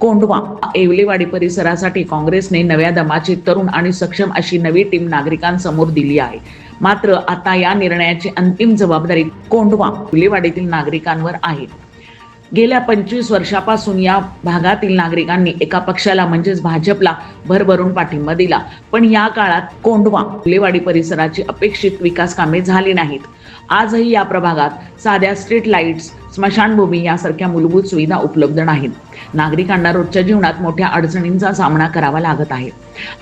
कोंडवा येवलेवाडी परिसरासाठी काँग्रेसने नव्या दमाची तरुण आणि सक्षम अशी नवी टीम नागरिकांसमोर दिली आहे. मात्र आता या निर्णयाची अंतिम जबाबदारी कोंडवा येवलेवाडीतील नागरिकांवर आहे. गेल्या पंचवीस वर्षापासून या भागातील नागरिकांनी एका पक्षाला म्हणजेच भाजपला भरभरून पाठिंबा दिला. पण या काळात कोंडवा फुलेवाडी परिसराची अपेक्षित विकास कामे झाली नाहीत. आजही या प्रभागात साध्या स्ट्रीट लाईट्स स्मशानभूमी यासारख्या मूलभूत सुविधा उपलब्ध नाहीत. नागरिकांना रोजच्या जीवनात मोठ्या अडचणींचा सामना करावा लागत आहे.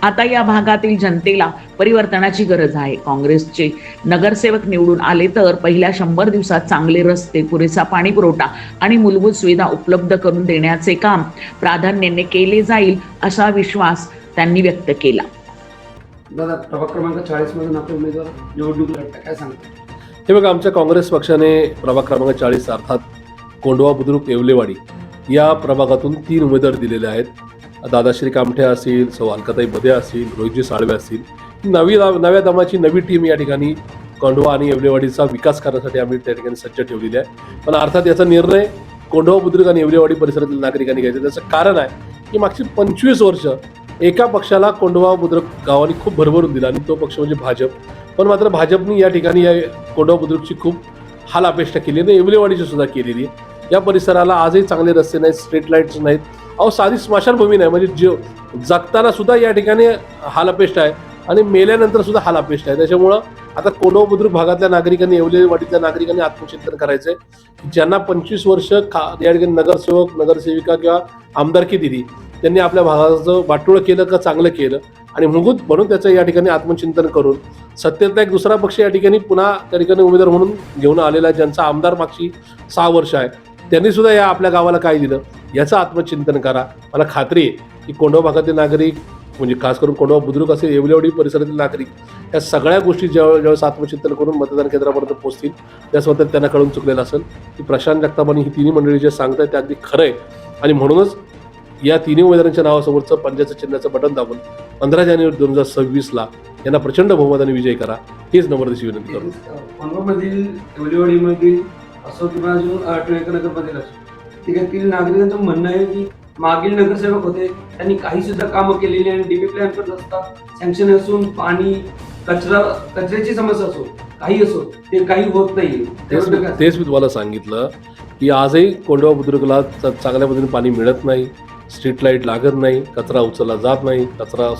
आता या भागातील जनतेला परिवर्तनाची गरज आहे. काँग्रेसचे नगरसेवक निवडून आले तर पहिल्या शंभर दिवसात चांगले रस्ते पुरेसा पाणी पुरवठा आणि मूलभूत सुविधा उपलब्ध करून देण्याचे काम प्राधान्याने केले जाईल असा विश्वास त्यांनी व्यक्त केला. दादा प्रभाग क्रमांक चाळीस मधून आपले उमेदवार निवडणूक लढता काय सांगता? हे बघा आमच्या काँग्रेस पक्षाने प्रभाग क्रमांक चाळीस अर्थात कोंडवा बुद्रुक येवलेवाडी या प्रभागातून तीन उमेदवार दिलेले आहेत. दादाश्री कामठे असतील सौ अलकाताई बदे असतील रोहितजी साळवे असतील नवी नव्या दमाची नवी टीम या ठिकाणी कोंडवा आणि येवलेवाडीचा विकास करण्यासाठी आम्ही त्या ठिकाणी सज्ज ठेवलेली आहे. पण अर्थात याचा निर्णय कोंडवा बुद्रुक आणि येवलेवाडी परिसरातील नागरिकांनी घ्यायचा त्याचं कारण आहे की मागची पंचवीस वर्ष एका पक्षाला कोंडवा बुद्रुक गावाने खूप भरभरून दिला आणि तो पक्ष म्हणजे भाजप. पण मात्र भाजपनी या ठिकाणी या कोंडवा बुद्रुकची खूप हाल अपेक्षा केली आणि येवलेवाडीची सुद्धा केलेली आहे. या परिसराला आजही चांगले रस्ते नाहीत स्ट्रीट लाईट्स नाहीत. अहो साधी स्मशानभूमी नाही म्हणजे जीव जगताना सुद्धा या ठिकाणी हाल अपेष्ट आहे आणि मेल्यानंतर सुद्धा हाल अपेष्ट आहे. त्याच्यामुळं आता कोंडवा बुद्रुक भागातल्या नागरिकांनी येवलेवाडीतल्या नागरिकांनी आत्मचिंतन करायचंय. ज्यांना पंचवीस वर्ष खा या ठिकाणी नगरसेवक नगरसेविका किंवा आमदारकी दिली त्यांनी आपल्या भागाचं वाटोळं केलं का चांगलं केलं? आणि म्हणून म्हणून त्याचं या ठिकाणी आत्मचिंतन करून सत्तेतला एक दुसरा पक्ष या ठिकाणी पुन्हा त्या ठिकाणी उमेदवार म्हणून घेऊन आलेला आहे ज्यांचा आमदार मागची सहा वर्ष आहे त्यांनी सुद्धा या आपल्या गावाला काय दिलं? याचं आत्मचिंतन करा. मला खात्री आहे की कोंढव भागातील नागरिक म्हणजे खास करून कोंडवा बुद्रुक असेल येवलेवाडी परिसरातील नागरिक या सगळ्या गोष्टी जेव्हा ज्यावेळेस आत्मचिंतन करून मतदान केंद्रापर्यंत पोहोचतील त्यासोबत त्यांना कळून चुकलेलं असेल की प्रशांत जगतापानी ही तिन्ही मंडळी जे सांगतायत ते अगदी खरं आहे. आणि म्हणूनच या तिन्ही उमेदवारांच्या नावासमोरचं पंजाचं चिन्हाचं बटन दाबून पंधरा जानेवारी दोन हजार सव्वीसला यांना प्रचंड बहुमताने विजय करा. हीच नम्रतेची विनंती करू. तिकडील नागरिकांचं म्हणणं आहे की मागील नगरसेवक होते त्यांनी काही सुद्धा कामं केलेली आणि डीपी प्लॅन पण रस्ता सँक्शन असून पाणी कचरा कचऱ्याची समस्या असो काही असो ते काही होत नाही तेच मी तुम्हाला सांगितलं. की आजही कोंडवा बुद्रुकला चांगल्या पद्धतीने पाणी मिळत नाही. स्ट्रीट लाइट लागत नाही. कचरा उचलला जात नाही. कचरा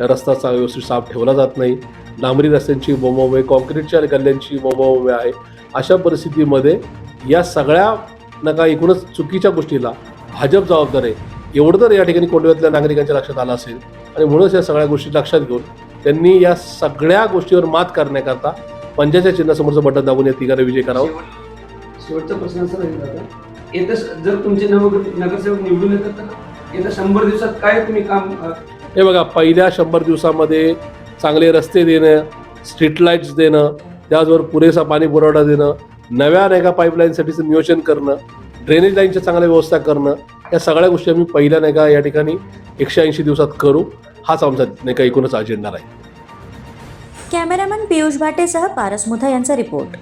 रस्ता चा- व्यवस्थित साफ ठेवला जात नाही. डांबरी रस्त्यांची बोंबाबोंब कॉन्क्रीटच्या गल्ल्यांची बोंबाबोंब आहे. अशा परिस्थितीमध्ये या सगळ्या नका एकूणच चुकीच्या गोष्टीला भाजप जबाबदार आहे. एवढं तर या ठिकाणी कोंडव्यातल्या नागरिकांच्या लक्षात आलं असेल. आणि म्हणूनच या सगळ्या गोष्टी लक्षात घेऊन त्यांनी या सगळ्या गोष्टीवर मात करण्याकरता पंजाच्या चिन्हासमोरचं बटन दाबून या तिघांना विजय करावा. शेवटचा प्रश्न असा राहील दादा येत्या श- जर तुमचे नव नगरसेवक निवडून येतात तर येत्या शंभर दिवसात काय तुम्ही काम हे बघा पहिल्या शंभर दिवसामध्ये चांगले रस्ते देणं स्ट्रीट लाईट्स देणं त्याचबरोबर पुरेसा पाणी पुरवठा देणं नव्या नाही का पाईपलाईनसाठीचं नियोजन करणं ड्रेनेज लाईनच्या चांगल्या व्यवस्था करणं या सगळ्या गोष्टी आम्ही पहिल्या नाही का या ठिकाणी एकशे ऐंशी दिवसात करू. हाच आमचा नाही का एकूणच अजेंडा आहे कॅमेरामॅन पियुष भाटेसह पारस मुथा यांचा रिपोर्ट.